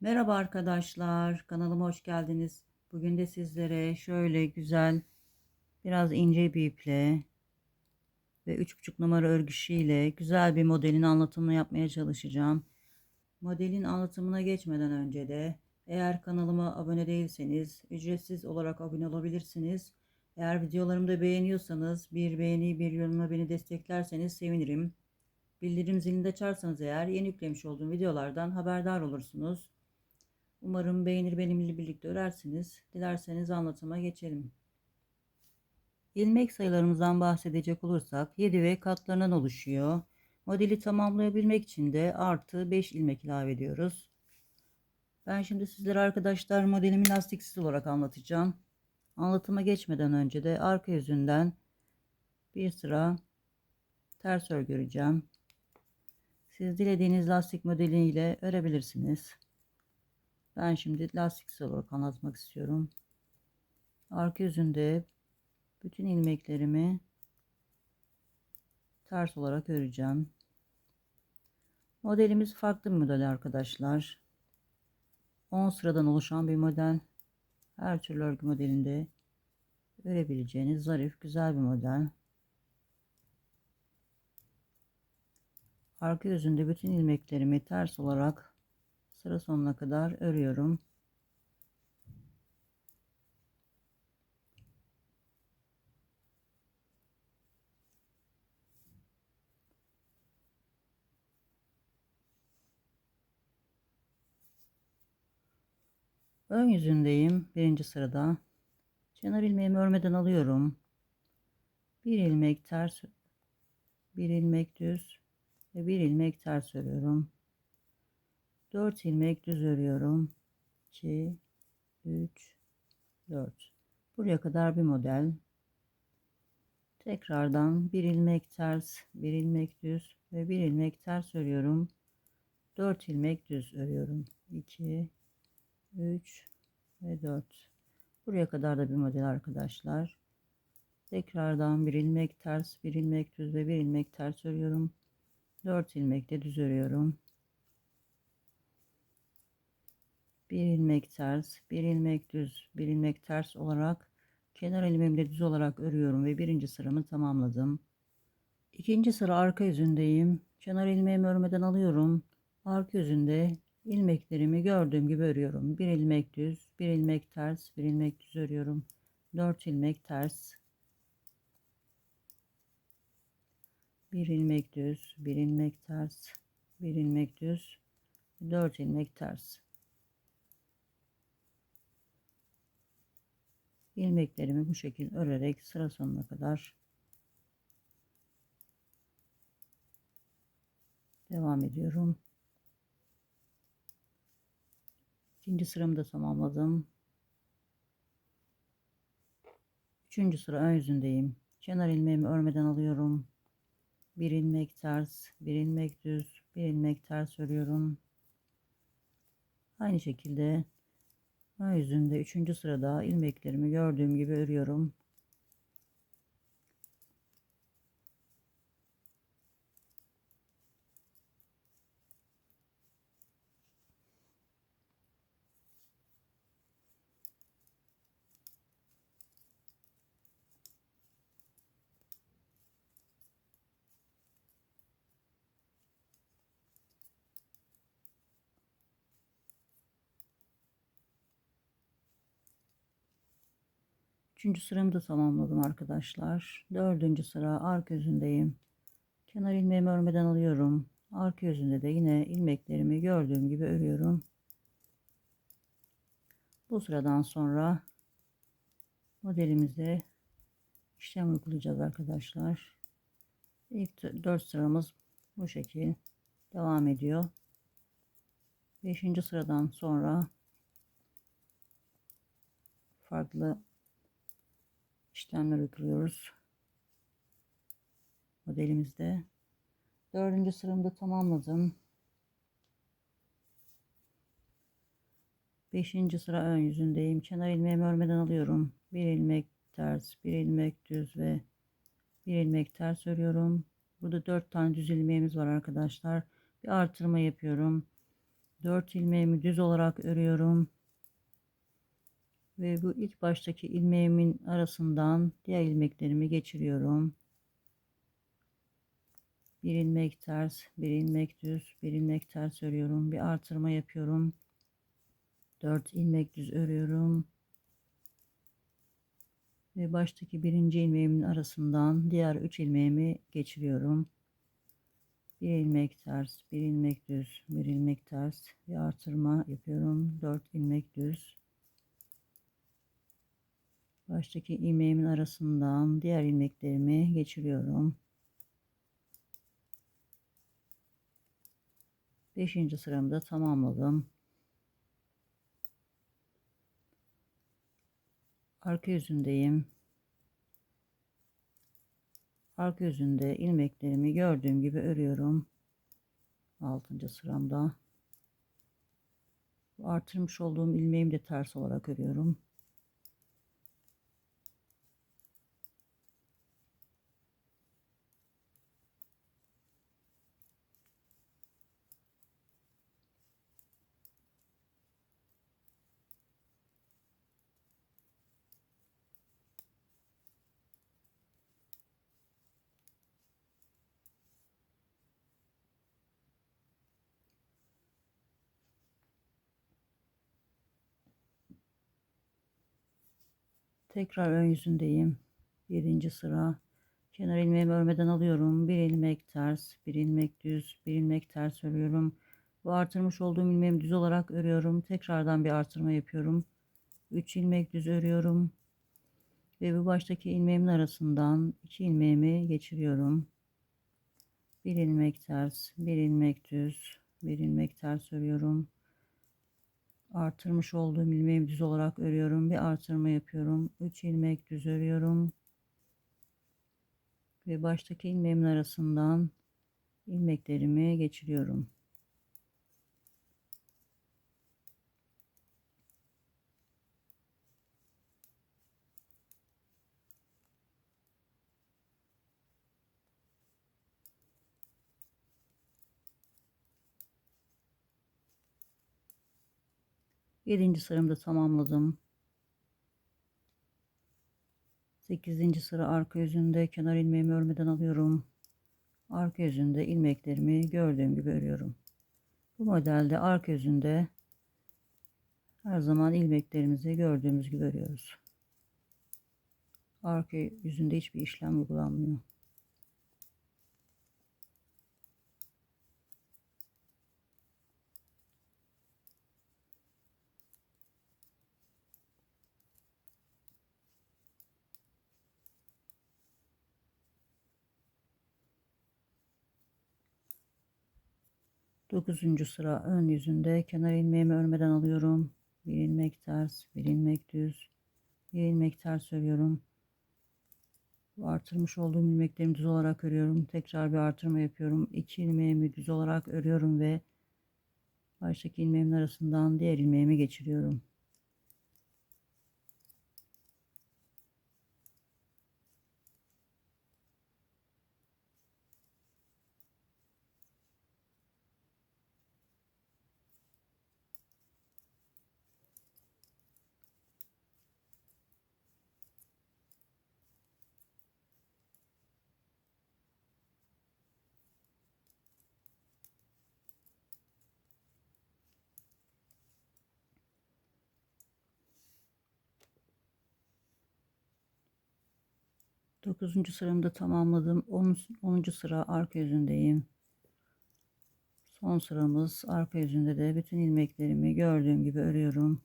Merhaba arkadaşlar, kanalıma hoş geldiniz. Bugün de sizlere şöyle güzel, biraz ince bir iple ve 3,5 numara örgüsüyle güzel bir modelin anlatımını yapmaya çalışacağım. Modelin anlatımına geçmeden önce de eğer kanalıma abone değilseniz ücretsiz olarak abone olabilirsiniz. Eğer videolarımı da beğeniyorsanız bir beğeni bir yorumla beni desteklerseniz sevinirim. Bildirim zilini de açarsanız eğer yeni yüklemiş olduğum videolardan haberdar olursunuz. Umarım beğenir benimle birlikte örersiniz. Dilerseniz anlatıma geçelim. İlmek sayılarımızdan bahsedecek olursak 7 ve katlarından oluşuyor. Modeli tamamlayabilmek için de artı 5 ilmek ilave ediyoruz. Ben şimdi sizlere arkadaşlar modelimi lastiksiz olarak anlatacağım. Anlatıma geçmeden önce de arka yüzünden bir sıra ters örgü öreceğim. Siz dilediğiniz lastik modeliyle örebilirsiniz. Ben şimdi lastiksiz olarak anlatmak istiyorum. Arka yüzünde bütün ilmeklerimi ters olarak öreceğim. Modelimiz farklı bir model arkadaşlar. 10 sıradan oluşan bir model. Her türlü örgü modelinde örebileceğiniz zarif güzel bir model. Arka yüzünde bütün ilmeklerimi ters olarak sıra sonuna kadar örüyorum. Ön yüzündeyim birinci sırada. Kenar ilmeğimi örmeden alıyorum. Bir ilmek ters, bir ilmek düz ve bir ilmek ters örüyorum. 4 ilmek düz örüyorum. 2 3 4 Buraya kadar bir model. Tekrardan bir ilmek ters, bir ilmek düz ve bir ilmek ters örüyorum. 4 ilmek düz örüyorum. 2 3 ve 4 Buraya kadar da bir model arkadaşlar. Tekrardan bir ilmek ters, bir ilmek düz ve bir ilmek ters örüyorum. 4 ilmek de düz örüyorum. Bir ilmek ters, bir ilmek düz, bir ilmek ters olarak kenar ilmeğimle düz olarak örüyorum ve birinci sıramı tamamladım. İkinci sıra arka yüzündeyim. Kenar ilmeğimi örmeden alıyorum. Arka yüzünde ilmeklerimi gördüğüm gibi örüyorum. Bir ilmek düz, bir ilmek ters, bir ilmek düz örüyorum. Dört ilmek ters. Bir ilmek düz, bir ilmek ters, bir ilmek düz, dört ilmek ters. İlmeklerimi bu şekilde örerek sıra sonuna kadar devam ediyorum. İkinci sıramı da tamamladım. Üçüncü sıra ön yüzündeyim. Kenar ilmeğimi örmeden alıyorum. Bir ilmek ters, bir ilmek düz, bir ilmek ters örüyorum. Aynı şekilde Ön yüzünde 3. sırada ilmeklerimi gördüğüm gibi örüyorum. Üçüncü sıramı da tamamladım arkadaşlar. Dördüncü sıra arka yüzündeyim. Kenar ilmeğimi örmeden alıyorum. Arka yüzünde de yine ilmeklerimi gördüğüm gibi örüyorum. Bu sıradan sonra modelimize işlem uygulayacağız arkadaşlar. İlk dört sıramız bu şekil devam ediyor. Beşinci sıradan sonra farklı işlemler uyguluyoruz. Modelimizde. Dördüncü sıramda tamamladım. Beşinci sıra ön yüzündeyim. Kenar ilmeğimi örmeden alıyorum. Bir ilmek ters, bir ilmek düz ve bir ilmek ters örüyorum. Burada dört tane düz ilmeğimiz var arkadaşlar. Bir artırma yapıyorum. 4 ilmeğimi düz olarak örüyorum. Ve bu ilk baştaki ilmeğimin arasından diğer ilmeklerimi geçiriyorum. Bir ilmek ters, bir ilmek düz, bir ilmek ters örüyorum. Bir artırma yapıyorum. 4 ilmek düz örüyorum. Ve baştaki birinci ilmeğimin arasından diğer 3 ilmeğimi geçiriyorum. Bir ilmek ters, bir ilmek düz, bir ilmek ters, bir artırma yapıyorum. 4 ilmek düz. Baştaki ilmeğimin arasından diğer ilmeklerimi geçiriyorum. Beşinci sıramı da tamamladım. Arka yüzündeyim. Arka yüzünde ilmeklerimi gördüğüm gibi örüyorum. Altıncı sıramda. Artırmış olduğum ilmeğimi de ters olarak örüyorum. Tekrar ön yüzündeyim. Birinci sıra. Kenar ilmeğimi örmeden alıyorum. Bir ilmek ters, bir ilmek düz, bir ilmek ters örüyorum. Bu artırmış olduğum ilmeğimi düz olarak örüyorum. Tekrardan bir artırma yapıyorum. 3 ilmek düz örüyorum. Ve bu baştaki ilmeğimin arasından 2 ilmeğimi geçiriyorum. Bir ilmek ters, bir ilmek düz, bir ilmek ters örüyorum artırmış olduğum ilmeğimi düz olarak örüyorum. Bir artırma yapıyorum. 3 ilmek düz örüyorum. Ve baştaki ilmeğimin arasından ilmeklerimi geçiriyorum. Yedinci sıramı da tamamladım. Sekizinci sıra arka yüzünde kenar ilmeğimi örmeden alıyorum. Arka yüzünde ilmeklerimi gördüğüm gibi örüyorum. Bu modelde arka yüzünde her zaman ilmeklerimizi gördüğümüz gibi örüyoruz. Arka yüzünde hiçbir işlem uygulanmıyor. Dokuzuncu sıra ön yüzünde kenar ilmeğimi örmeden alıyorum. Bir ilmek ters, bir ilmek düz, bir ilmek ters örüyorum. Artırmış olduğum ilmeklerimi düz olarak örüyorum. Tekrar bir artırma yapıyorum. İki ilmeğimi düz olarak örüyorum ve baştaki ilmeğimin arasından diğer ilmeğimi geçiriyorum. Dokuzuncu sıramı da tamamladım. 10. 10. sıra arka yüzündeyim. Son sıramız arka yüzünde de bütün ilmeklerimi gördüğüm gibi örüyorum.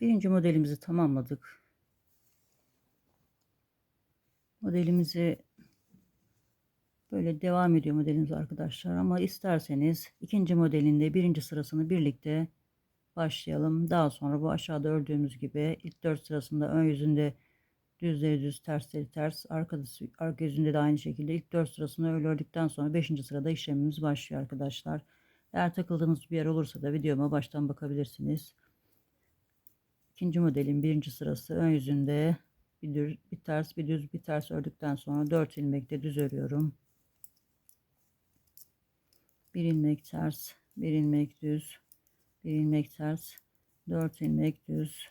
Birinci modelimizi tamamladık. Modelimizi böyle devam ediyor modelimiz arkadaşlar ama isterseniz ikinci modelinde birinci sırasını birlikte başlayalım. Daha sonra bu aşağıda ördüğümüz gibi ilk 4 sırasında ön yüzünde düzleri düz tersleri ters arkada, arka yüzünde de aynı şekilde ilk 4 sırasını öyle ördükten sonra 5. sırada işlemimiz başlıyor arkadaşlar. Eğer takıldığınız bir yer olursa da videoma baştan bakabilirsiniz. İkinci modelin birinci sırası ön yüzünde bir, düz, bir ters bir düz bir ters ördükten sonra 4 ilmekte düz örüyorum. Bir ilmek ters, bir ilmek düz, bir ilmek ters, 4 ilmek düz,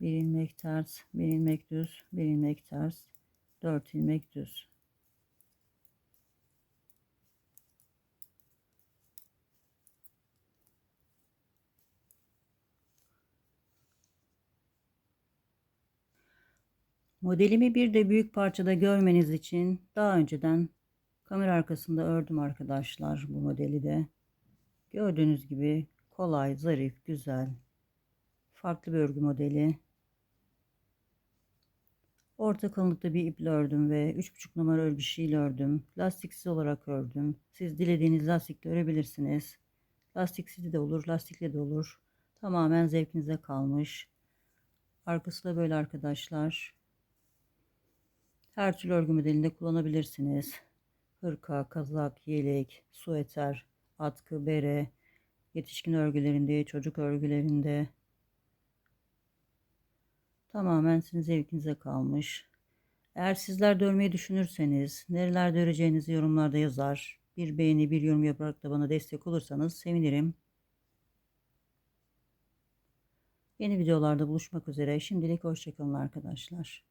bir ilmek ters, bir ilmek düz, bir ilmek ters, 4 ilmek düz. Modelimi bir de büyük parçada görmeniz için daha önceden kamera arkasında ördüm arkadaşlar bu modeli de. Gördüğünüz gibi kolay, zarif, güzel. Farklı bir örgü modeli. Orta kalınlıkta bir iple ördüm ve 3,5 numara örgü şiil ördüm. Lastiksiz olarak ördüm. Siz dilediğiniz lastikle örebilirsiniz. Lastiksiz de olur, lastikli de olur. Tamamen zevkinize kalmış. Arkası da böyle arkadaşlar. Her türlü örgü modelinde kullanabilirsiniz. Hırka, kazak, yelek, sueter, atkı, bere, yetişkin örgülerinde, çocuk örgülerinde tamamen sizin zevkinize kalmış. Eğer sizler de örmeyi düşünürseniz nerelerde öreceğinizi yorumlarda yazar. Bir beğeni, bir yorum yaparak da bana destek olursanız sevinirim. Yeni videolarda buluşmak üzere. Şimdilik hoşçakalın arkadaşlar.